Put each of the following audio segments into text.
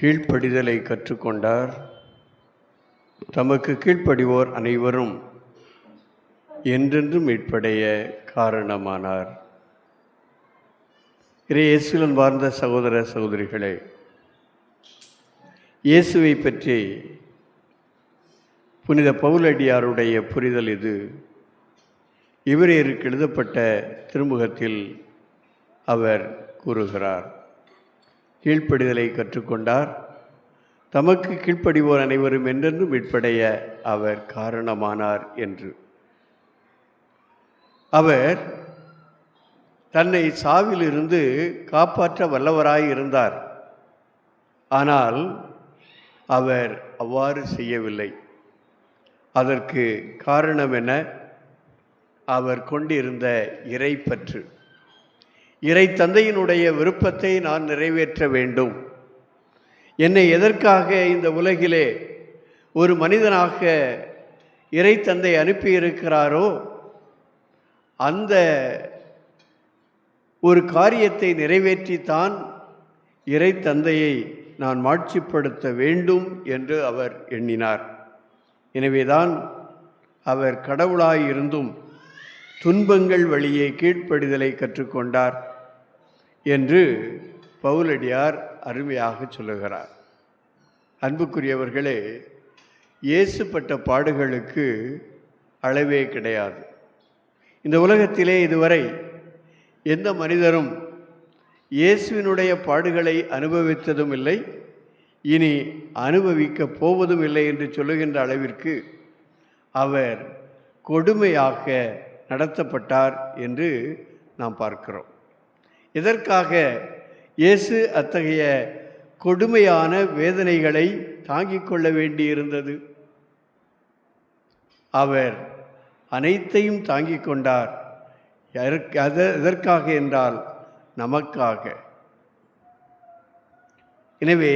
கீழ்ப்படிதலை கற்றுக்கொண்டார். தமக்கு கீழ்ப்படிவோர் அனைவரும் என்றென்றும் மீட்படைய காரணமானார். இயேசுடன் வாழ்ந்த சகோதர சகோதரிகளே இயேசுவை பற்றி புனித பவுலடியாருடைய புரிதல் இது. இவரேருக்கு எழுதப்பட்ட திருமுகத்தில் அவர் கூறுகிறார். கீழ்ப்படிதலை கற்றுக்கொண்டார். தமக்கு கீழ்ப்படிவோர் அனைவரும் என்றென்றும் மீட்படைய அவர் காரணமானார் என்று. அவர் தன்னை சாவிலிருந்து காப்பாற்ற வல்லவராய் இருந்தார். ஆனால் அவர் அவ்வாறு செய்யவில்லை. அதற்கு காரணம் என அவர் கொண்டிருந்த இறைப்பற்று. இறை தந்தையினுடைய விருப்பத்தை நான் நிறைவேற்ற வேண்டும். என்னை எதற்காக இந்த உலகிலே ஒரு மனிதனாக இறை தந்தை அனுப்பியிருக்கிறாரோ அந்த ஒரு காரியத்தை நிறைவேற்றித்தான் இறை தந்தையை நான் மாட்சிப்படுத்த வேண்டும் என்று அவர் எண்ணினார். எனவேதான் அவர் கடவுளாயிருந்தும் துன்பங்கள் வழியே கீழ்ப்படிதலை கற்றுக்கொண்டார். என்று பவுலடியார் அருமையாக சொல்லுகிறார். அன்புக்குரியவர்களே இயேசுப்பட்ட பாடுகளுக்கு அளவே கிடையாது. இந்த உலகத்திலே இதுவரை எந்த மனிதரும் இயேசுவினுடைய பாடுகளை அனுபவித்ததும் இல்லை இனி அனுபவிக்கப் போவதும் இல்லை என்று சொல்லுகின்ற அளவிற்கு அவர் கொடுமையாக நடத்தப்பட்டார் என்று நாம் பார்க்கிறோம். இதற்காக இயேசு அத்தகைய கொடுமையான வேதனைகளை தாங்கிக் கொள்ள வேண்டியிருந்தது. அவர் அனைத்தையும் தாங்கிக் கொண்டார். எதற்காக என்றால் நமக்காக. எனவே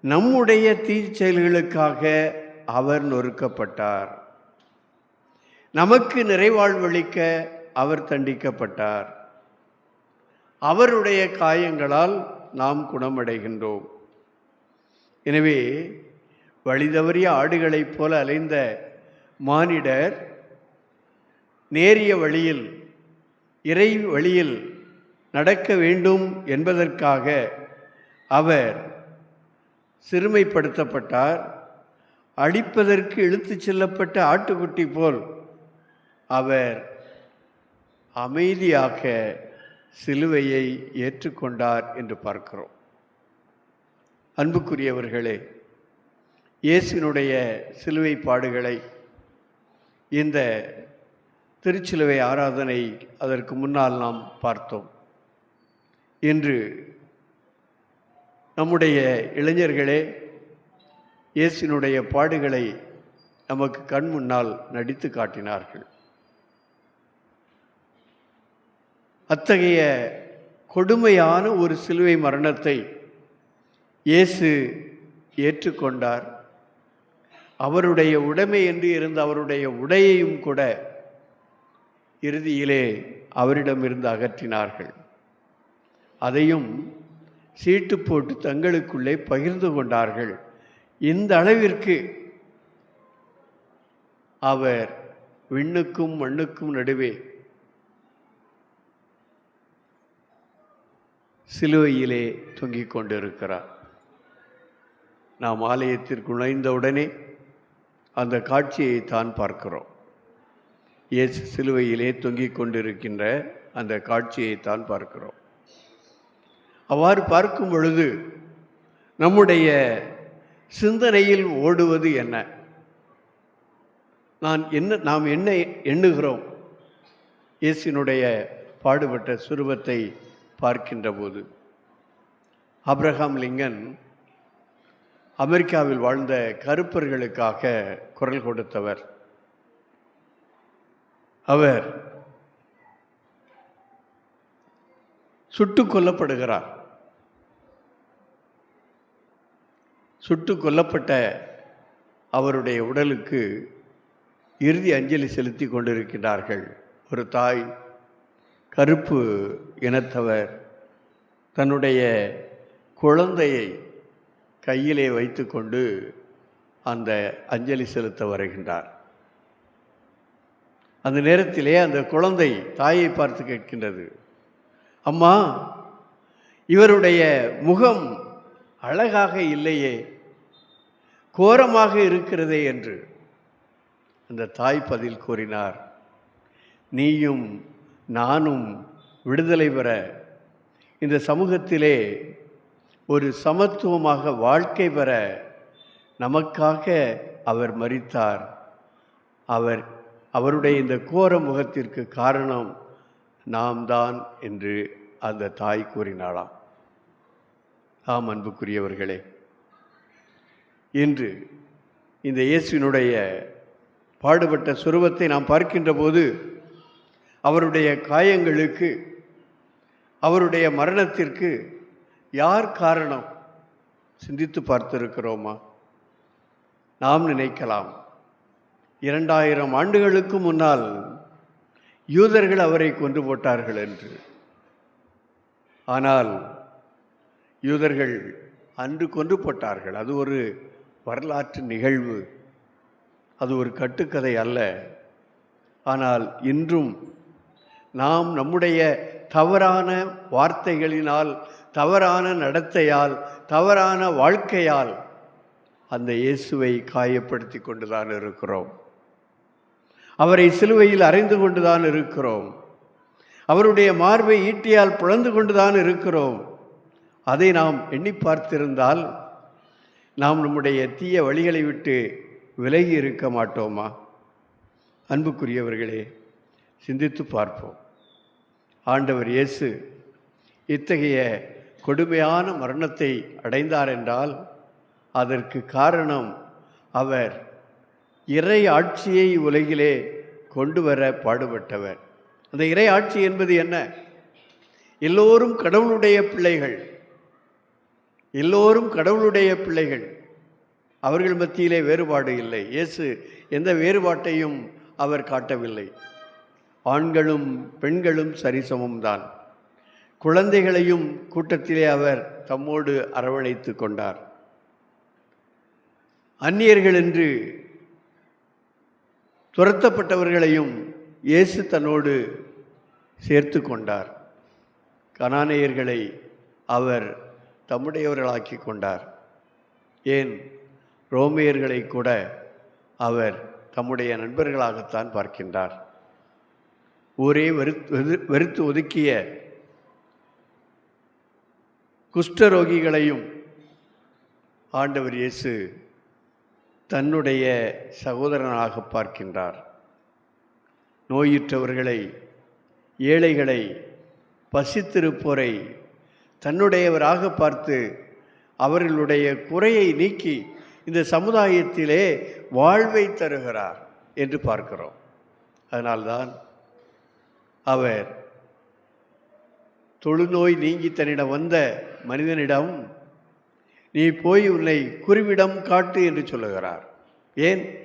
நம்முடைய தீச்செயல்களுக்காக அவர் நொறுக்கப்பட்டார். நமக்கு நிறைவாழ்வளிக்க அவர் தண்டிக்கப்பட்டார். அவருடைய காயங்களால் நாம் குணமடைகின்றோம். எனவே வழிதவறிய ஆடுகளைப் போல அலைந்த மானிடர் நேரிய வழியில் இறை வழியில் நடக்க வேண்டும் என்பதற்காக அவர் சிறுமைப்படுத்தப்பட்டார். அடிப்பதற்கு இழுத்துச் செல்லப்பட்ட ஆட்டுக்குட்டி போல் அவர் அமைதியாக சிலுவையை ஏற்றுக்கொண்டார் என்று பார்க்கிறோம். அன்புக்குரியவர்களே இயேசுனுடைய சிலுவை பாடுகளை இந்த திருச்சிலுவை ஆராதனை அதற்கு முன்னால் நாம் பார்த்தோம். இன்று நம்முடைய இளைஞர்களே இயேசுனுடைய பாடுகளை நமக்கு கண் முன்னால் நடித்து காட்டினார்கள். அத்தகைய கொடுமையான ஒரு சிலுவை மரணத்தை இயேசு ஏற்றுக்கொண்டார். அவருடைய உடைமை என்று இருந்த அவருடைய உடையையும் கூட இறுதியிலே அவரிடமிருந்து அகற்றினார்கள். அதையும் சீட்டு போட்டு தங்களுக்குள்ளே பகிர்ந்து கொண்டார்கள். இந்த அளவிற்கு அவர் விண்ணுக்கும் மண்ணுக்கும் நடுவே சிலுவையிலே தொங்கிக் கொண்டிருக்கிறார். நாம் ஆலயத்திற்கு நுழைந்தவுடனே அந்த காட்சியை தான் பார்க்கிறோம். இயேசு சிலுவையிலே தொங்கிக் கொண்டிருக்கின்ற அந்த காட்சியை தான் பார்க்கிறோம். அவ்வாறு பார்க்கும் பொழுது நம்முடைய சிந்தனையில் ஓடுவது என்ன? நான் என்ன நாம் என்ன எண்ணுகிறோம்? இயேசினுடைய பாடுபட்ட சுரூபத்தை பார்க்கின்ற போது அப்ரஹாம் லிங்கன் அமெரிக்காவில் வாழ்ந்த கருப்பர்களுக்காக குரல் கொடுத்தவர். அவர் சுட்டுக் கொல்லப்படுகிறார். சுட்டுக் கொல்லப்பட்ட அவருடைய உடலுக்கு இறுதி அஞ்சலி செலுத்தி கொண்டிருக்கிறார்கள் ஒரு தாய் கருப்பு இனத்தவர் தன்னுடைய குழந்தையை கையிலே வைத்துக்கொண்டு அந்த அஞ்சலி செலுத்த வருகின்றார். அந்த நேரத்திலே அந்த குழந்தை தாயை பார்த்து கேட்கின்றது அம்மா இவருடைய முகம் அழகாக இல்லையே கோரமாக இருக்கிறதே என்று அந்த தாய் பதில் கூறினார். நீயும் நானும் விடுதலை பெற இந்த சமூகத்திலே ஒரு சமத்துவமாக வாழ்க்கை பெற நமக்காக அவர் மறித்தார். அவர் அவருடைய இந்த கோர முகத்திற்கு காரணம் நாம் தான் என்று அந்த தாய் கூறினாளாம். ஆம் அன்புக்குரியவர்களே இன்று இந்த இயேசுவினுடைய பாடுபட்ட சுரூபத்தை நாம் பார்க்கின்ற போது அவருடைய காயங்களுக்கு அவருடைய மரணத்திற்கு யார் காரணம்? சிந்தித்து பார்த்திருக்கிறோமா? நாம் நினைக்கலாம். இரண்டாயிரம் ஆண்டுகளுக்கு முன்னால் யூதர்கள் அவரை கொண்டு போட்டார்கள் என்று. ஆனால் யூதர்கள் அன்று கொன்று போட்டார்கள். அது ஒரு வரலாற்று நிகழ்வு. அது ஒரு கட்டுக்கதை அல்ல. ஆனால் இன்றும் நாம் நம்முடைய தவறான வார்த்தைகளினால் தவறான நடத்தையால் தவறான வாழ்க்கையால் அந்த இயேசுவை காயப்படுத்தி கொண்டுதான் இருக்கிறோம். அவரை சிலுவையில் அறைந்து கொண்டுதான் இருக்கிறோம். அவருடைய மார்பை ஈட்டியால் புலந்து கொண்டுதான் இருக்கிறோம். அதை நாம் எண்ணி பார்த்திருந்தால் நாம் நம்முடைய தீய வழிகளை விட்டு விலகி இருக்க மாட்டோமா? அன்புக்குரியவர்களே சிந்தித்து பார்ப்போம். ஆண்டவர் இயேசு இத்தகைய கொடுமையான மரணத்தை அடைந்தார் என்றால் அதற்கு காரணம் அவர் இறை ஆட்சியை உலகிலே கொண்டு வர பாடுபட்டவர். அந்த இறை ஆட்சி என்பது என்ன? எல்லோரும் கடவுளுடைய பிள்ளைகள். எல்லோரும் கடவுளுடைய பிள்ளைகள். அவர்கள் மத்தியிலே வேறுபாடு இல்லை. இயேசு எந்த வேறுபாட்டையும் அவர் காட்டவில்லை. ஆண்களும் பெண்களும் சரிசமம்தான். குழந்தைகளையும் கூட்டத்திலே அவர் தம்மோடு அரவணைத்து கொண்டார். அந்நியர்கள் என்று துரத்தப்பட்டவர்களையும் இயேசு தன்னோடு சேர்த்து கொண்டார். கனானேயர்களை அவர் தம்முடையவர்களாக்கி கொண்டார். ஏன்? ரோமியர்களை கூட அவர் தம்முடைய நண்பர்களாகத்தான் பார்க்கின்றார். ஊரே வெறுத்து வெறுத்து ஒதுக்கிய குஷ்டரோகிகளையும் ஆண்டவர் இயேசு தன்னுடைய சகோதரனாக பார்க்கின்றார். நோயுற்றவர்களை ஏழைகளை பசித்திருப்போரை தன்னுடையவராக பார்த்து அவர்களுடைய குறையை நீக்கி இந்த சமுதாயத்திலே வாழ்வை தருகிறார் என்று பார்க்கிறோம். அதனால்தான் அவர் தொழுநோய் நீங்கி தன்னிடம் வந்த மனிதனிடம் நீ போய் உன்னை குருவிடம் காட்டு என்று சொல்லுகிறார். ஏன்?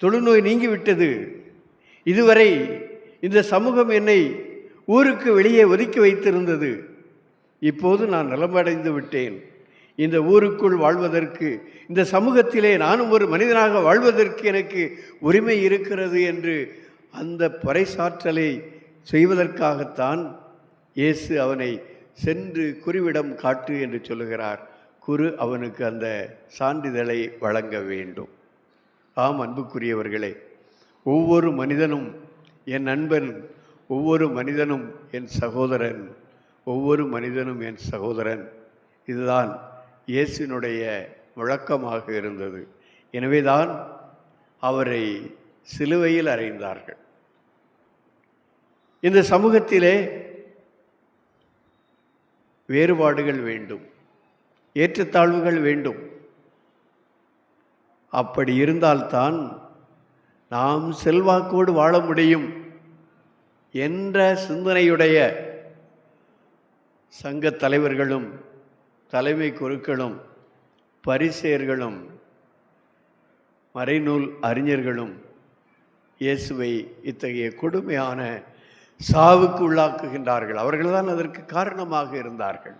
தொழுநோய் நீங்கிவிட்டது. இதுவரை இந்த சமூகம் என்னை ஊருக்கு வெளியே ஒதுக்கி வைத்திருந்தது. இப்போது நான் நலமடைந்து விட்டேன். இந்த ஊருக்குள் வாழ்வதற்கு இந்த சமூகத்திலே நானும் ஒரு மனிதனாக வாழ்வதற்கு எனக்கு உரிமை இருக்கிறது என்று அந்த பறைசாற்றலை செய்வதற்காகத்தான் இயேசு அவனை சென்று குருவிடம் காட்டு என்று சொல்லுகிறார். குரு அவனுக்கு அந்த சான்றிதழை வழங்க வேண்டும். ஆம் அன்புக்குரியவர்களே ஒவ்வொரு மனிதனும் என் நண்பன் ஒவ்வொரு மனிதனும் என் சகோதரன் ஒவ்வொரு மனிதனும் என் சகோதரன். இதுதான் இயேசுனுடைய முழக்கமாக இருந்தது. எனவேதான் அவரை சிலுவையில் அறைந்தார்கள். இந்த சமூகத்திலே வேறுபாடுகள் வேண்டும் ஏற்றத்தாழ்வுகள் வேண்டும். அப்படி இருந்தால்தான் நாம் செல்வாக்கோடு வாழ முடியும் என்ற சிந்தனையுடைய சங்க தலைவர்களும் தலைமை குருக்களும் பரிசேர்களும் மறைநூல் அறிஞர்களும் இயேசுவை இத்தகைய கொடுமையான சாவுக்கு உள்ளாக்குகின்றார்கள். அவர்கள்தான் அதற்கு காரணமாக இருந்தார்கள்.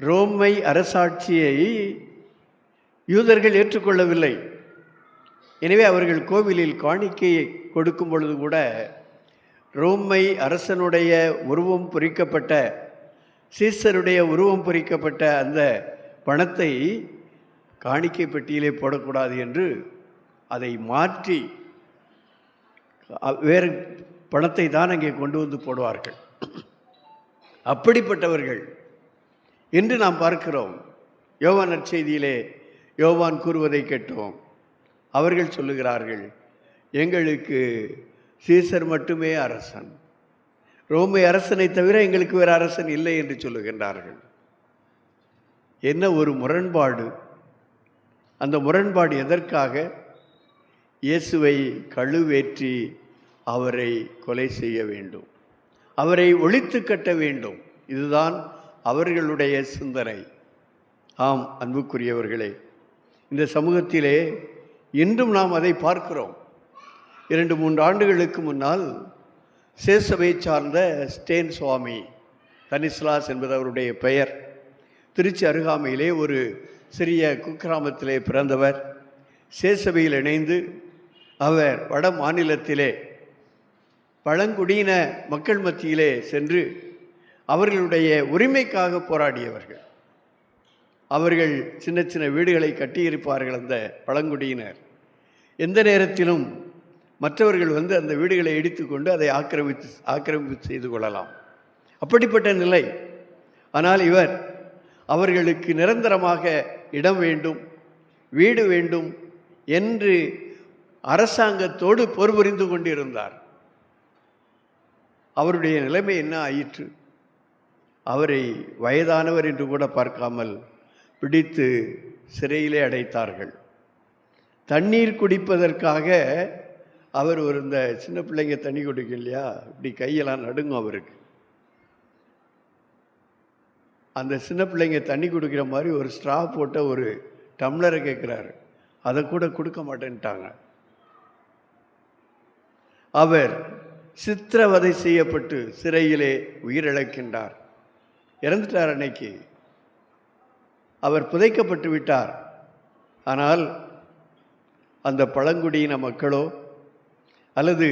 ரோமை அரசாட்சியை யூதர்கள் ஏற்றுக்கொள்ளவில்லை. எனவே அவர்கள் கோவிலில் காணிக்கையை கொடுக்கும் பொழுது கூட ரோமை அரசனுடைய உருவம் பொறிக்கப்பட்ட சீசருடைய உருவம் பொறிக்கப்பட்ட அந்த பணத்தை காணிக்கை பெட்டியிலே போடக்கூடாது என்று அதை மாற்றி வேறு பணத்தை தான் அங்கே கொண்டு வந்து போடுவார்கள். அப்படிப்பட்டவர்கள் என்று நாம் பார்க்கிறோம். யோவான் நற்செய்தியிலே யோவான் கூறுவதை கேட்டோம். அவர்கள் சொல்லுகிறார்கள் எங்களுக்கு சீசர் மட்டுமே அரசன். ரோமை அரசனை தவிர எங்களுக்கு வேறு அரசன் இல்லை என்று சொல்லுகின்றார்கள். என்ன ஒரு முரண்பாடு. அந்த முரண்பாடு எதற்காக? இயேசுவை கழுவேற்றி அவரை கொலை செய்ய வேண்டும். அவரை ஒழித்து கட்ட வேண்டும். இதுதான் அவர்களுடைய சிந்தனை. ஆம் அன்புக்குரியவர்களே இந்த சமூகத்திலே இன்றும் நாம் அதை பார்க்கிறோம். இரண்டு மூன்று ஆண்டுகளுக்கு முன்னால் சேசபை சார்ந்த ஸ்டேன் சுவாமி தனிஸ்லாஸ் என்பது அவருடைய பெயர். திருச்சி அருகாமையிலே ஒரு சிறிய குக்கிராமத்திலே பிறந்தவர். சேசபையில் இணைந்து அவர் வட மாநிலத்திலே பழங்குடியின மக்கள் மத்தியிலே சென்று அவர்களுடைய உரிமைக்காக போராடியவர்கள். அவர்கள் சின்ன சின்ன வீடுகளை கட்டியிருப்பார்கள் அந்த பழங்குடியினர். எந்த நேரத்திலும் மற்றவர்கள் வந்து அந்த வீடுகளை இடித்துக்கொண்டு அதை ஆக்கிரமித்து ஆக்கிரமிப்பு செய்து கொள்ளலாம். அப்படிப்பட்ட நிலை. ஆனால் இவர் அவர்களுக்கு நிரந்தரமாக இடம் வேண்டும் வீடு வேண்டும் என்று அரசாங்கத்தோடு பொறுபுரிந்து கொண்டிருந்தார். அவருடைய நிலைமை என்ன ஆயிற்று? அவரை வயதானவர் என்று கூட பார்க்காமல் பிடித்து சிறையிலே அடைத்தார்கள். தண்ணீர் குடிப்பதற்காக அவர் ஒரு இந்த சின்ன பிள்ளைங்க தண்ணி குடிக்கும் இல்லையா? இப்படி கையெல்லாம் நடுங்கும் அவருக்கு. அந்த சின்ன பிள்ளைங்க தண்ணி குடிக்கிற மாதிரி ஒரு ஸ்ட்ரா போட்ட ஒரு டம்ளரை கேட்குறாரு அதை கூட கொடுக்க மாட்டேன்ட்டாங்க. அவர் சித்திரவதை செய்யப்பட்டு சிறையிலே உயிரிழக்கின்றார். இறந்துட்டார் அன்னைக்கு. அவர் புதைக்கப்பட்டு விட்டார். ஆனால் அந்த பழங்குடியின மக்களோ அல்லது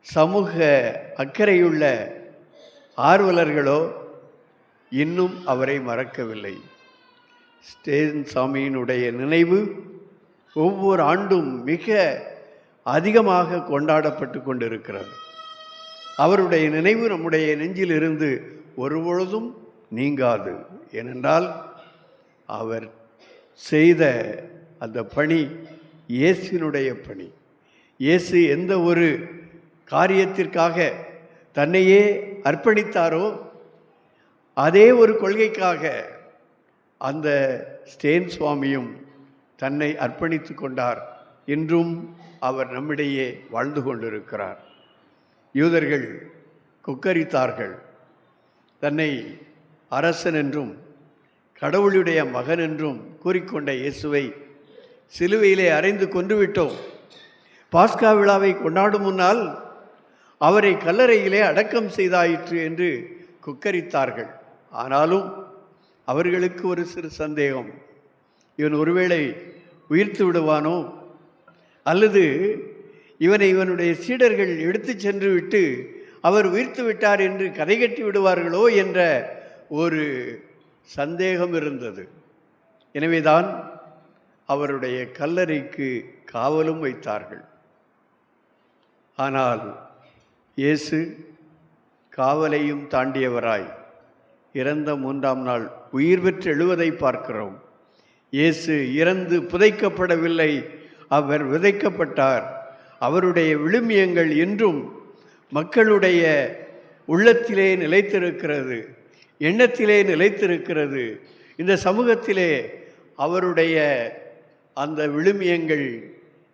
சமூக அக்கறையுள்ள ஆர்வலர்களோ இன்னும் அவரை மறக்கவில்லை. ஸ்டேன் சாமியினுடைய நினைவு ஒவ்வொரு ஆண்டும் மிக அதிகமாக கொண்டாடப்பட்டு கொண்டிருக்கிறது. அவருடைய நினைவு நம்முடைய நெஞ்சிலிருந்து ஒருபொழுதும் நீங்காது. ஏனென்றால் அவர் செய்த அந்த பணி இயேசுவினுடைய பணி. இயேசு எந்த ஒரு காரியத்திற்காக தன்னையே அர்ப்பணித்தாரோ அதே ஒரு கொள்கைக்காக அந்த ஸ்டேன் சுவாமியும் தன்னை அர்ப்பணித்து கொண்டார் இன்றும் அவர் நம்மிடையே வாழ்ந்து கொண்டிருக்கிறார். யூதர்கள் கொக்கரித்தார்கள். தன்னை அரசன் என்றும் கடவுளுடைய மகன் என்றும் கூறிக்கொண்ட இயேசுவை சிலுவையிலே அறைந்து கொன்றுவிட்டோம். பாஸ்கா விழாவை கொண்டாடும் முன்னால் அவரை கல்லறையிலே அடக்கம் செய்தாயிற்று என்று குக்கரித்தார்கள். ஆனாலும் அவர்களுக்கு ஒரு சிறு சந்தேகம். இவன் ஒருவேளை உயிர்த்து விடுவானோ? அல்லது இவனை இவனுடைய சீடர்கள் எடுத்துச் சென்று விட்டு அவர் உயிர்த்து விட்டார் என்று கதை கட்டி விடுவார்களோ என்ற ஒரு சந்தேகம் இருந்தது. எனவேதான் அவருடைய கல்லறைக்கு காவலும் வைத்தார்கள். ஆனால் இயேசு காவலையும் தாண்டியவராய். இறந்த மூன்றாம் நாள் உயிர் பெற்று எழுவதை பார்க்கிறோம். இயேசு இறந்து புதைக்கப்படவில்லை. அவர் விதைக்கப்பட்டார். அவருடைய விழுமியங்கள் இன்றும் மக்களுடைய உள்ளத்திலே நிலைத்திருக்கிறது. எண்ணத்திலே நிலைத்திருக்கிறது. இந்த சமூகத்திலே அவருடைய அந்த விழுமியங்கள்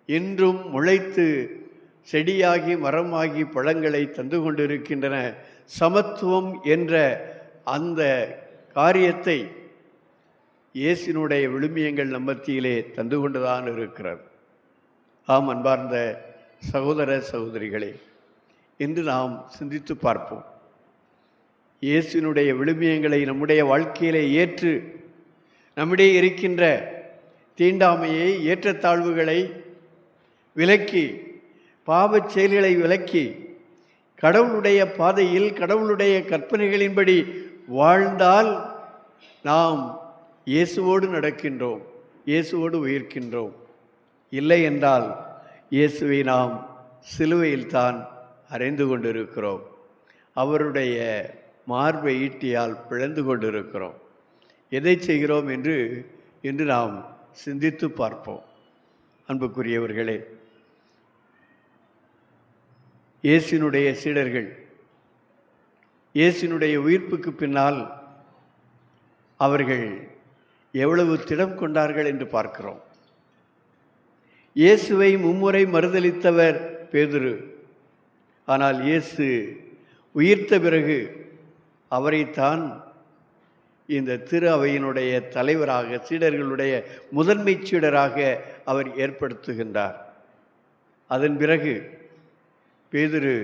இன்றும் முளைத்து செடியாகி மரமாகி பழங்களை தந்து கொண்டிருக்கின்றன. சமத்துவம் என்ற அந்த காரியத்தை இயேசினுடைய விழுமியங்கள் நம்பத்தியிலே தந்து கொண்டுதான் இருக்கிறது. ஆம் அன்பார்ந்த சகோதர சகோதரிகளே என்று நாம் சிந்தித்து பார்ப்போம். இயேசுவினுடைய விழுமியங்களை நம்முடைய வாழ்க்கையிலே ஏற்று நம்மிடையே இருக்கின்ற தீண்டாமையை ஏற்றத்தாழ்வுகளை விலக்கி பாவச் செயல்களை விலக்கி கடவுளுடைய பாதையில் கடவுளுடைய கற்பனைகளின்படி வாழ்ந்தால் நாம் இயேசுவோடு நடக்கின்றோம் இயேசுவோடு உயிர்க்கின்றோம். இல்லை என்றால் இயேசுவை நாம் சிலுவையில்தான் அறைந்து கொண்டிருக்கிறோம். அவருடைய மார்பை ஈட்டியால் பிழந்து கொண்டிருக்கிறோம். எதை செய்கிறோம் என்று இன்று நாம் சிந்தித்து பார்ப்போம். அன்புக்குரியவர்களே இயேசினுடைய சீடர்கள் இயேசுனுடைய உயிர்ப்புக்கு பின்னால் அவர்கள் எவ்வளவு திடம் கொண்டார்கள் என்று பார்க்கிறோம். இயேசுவை மும்முறை மறுதலித்தவர் பேதுரு. ஆனால் இயேசு உயிர்த்த பிறகு அவரைத்தான் இந்த திரு அவையினுடைய தலைவராக சீடர்களுடைய முதன்மை சீடராக அவர் ஏற்படுத்துகின்றார். அதன் பிறகு பேதுரு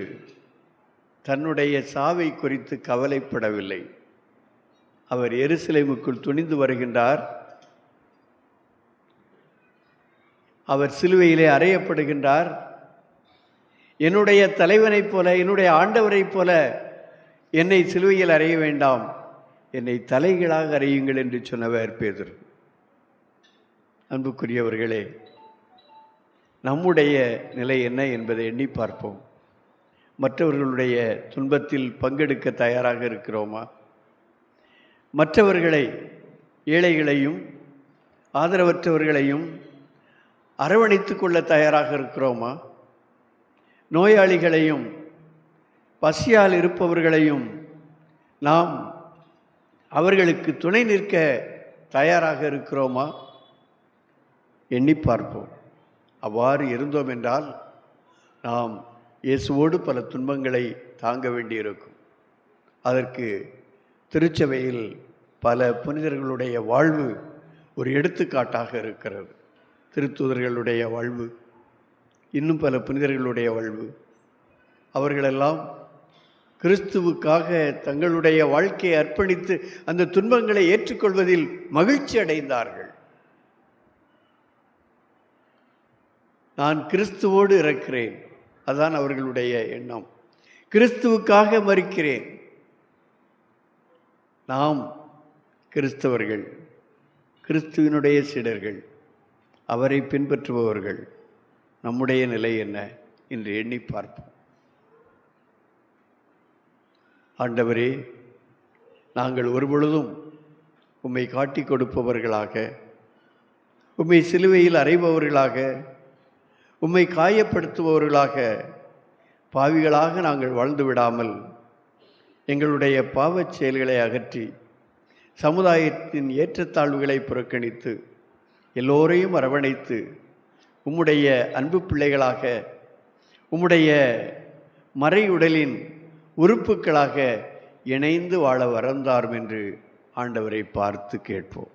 தன்னுடைய சாவை குறித்து கவலைப்படவில்லை. அவர் எருசலேமுக்குள் துணிந்து வருகின்றார். அவர் சிலுவையிலே அறையப்படுகின்றார். என்னுடைய தலைவனைப் போல என்னுடைய ஆண்டவரைப் போல என்னை சிலுவையில் அறைய வேண்டாம். என்னை தலைகளாக அறையுங்கள் என்று சொன்னவர் பேதர். அன்புக்குரியவர்களே நம்முடைய நிலை என்ன என்பதை எண்ணி பார்ப்போம். மற்றவர்களுடைய துன்பத்தில் பங்கெடுக்க தயாராக இருக்கிறோமா? மற்றவர்களை ஏழைகளையும் ஆதரவற்றவர்களையும் அரவணைத்து கொள்ள தயாராக இருக்கிறோமா? நோயாளிகளையும் பசியால் இருப்பவர்களையும் நாம் அவர்களுக்கு துணை நிற்க தயாராக இருக்கிறோமா? எண்ணி பார்ப்போம். அவ்வாறு இருந்தோம் என்றால் நாம் இயேசுவோடு பல துன்பங்களை தாங்க வேண்டியிருக்கும். அதற்கு திருச்சபையில் பல புனிதர்களுடைய வாழ்வு ஒரு எடுத்துக்காட்டாக இருக்கிறது. திருத்தூதர்களுடைய வாழ்வு இன்னும் பல புனிதர்களுடைய வாழ்வு. அவர்களெல்லாம் கிறிஸ்துவுக்காக தங்களுடைய வாழ்க்கையை அர்ப்பணித்து அந்த துன்பங்களை ஏற்றுக்கொள்வதில் மகிழ்ச்சி அடைந்தார்கள். நான் கிறிஸ்துவோடு இருக்கிறேன். அதான் அவர்களுடைய எண்ணம். கிறிஸ்துவுக்காக மறிக்கிறேன். நாம் கிறிஸ்தவர்கள் கிறிஸ்துவினுடைய சீடர்கள் அவரை பின்பற்றுபவர்கள் நம்முடைய நிலை என்ன என்று எண்ணி பார்ப்போம். ஆண்டவரே நாங்கள் ஒருபொழுதும் உம்மை காட்டி கொடுப்பவர்களாக உம்மை சிலுவையில் அறைபவர்களாக உம்மை காயப்படுத்துபவர்களாக பாவிகளாக நாங்கள் வாழ்ந்து விடாமல் எங்களுடைய பாவச் செயல்களை அகற்றி சமுதாயத்தின் ஏற்றத்தாழ்வுகளை புறக்கணித்து எல்லோரையும் அரவணைத்து உம்முடைய அன்பு பிள்ளைகளாக உம்முடைய மறையுடலின் உறுப்புக்களாக இணைந்து வாழ வரந்தாரும் என்று ஆண்டவரை பார்த்து கேட்போம்.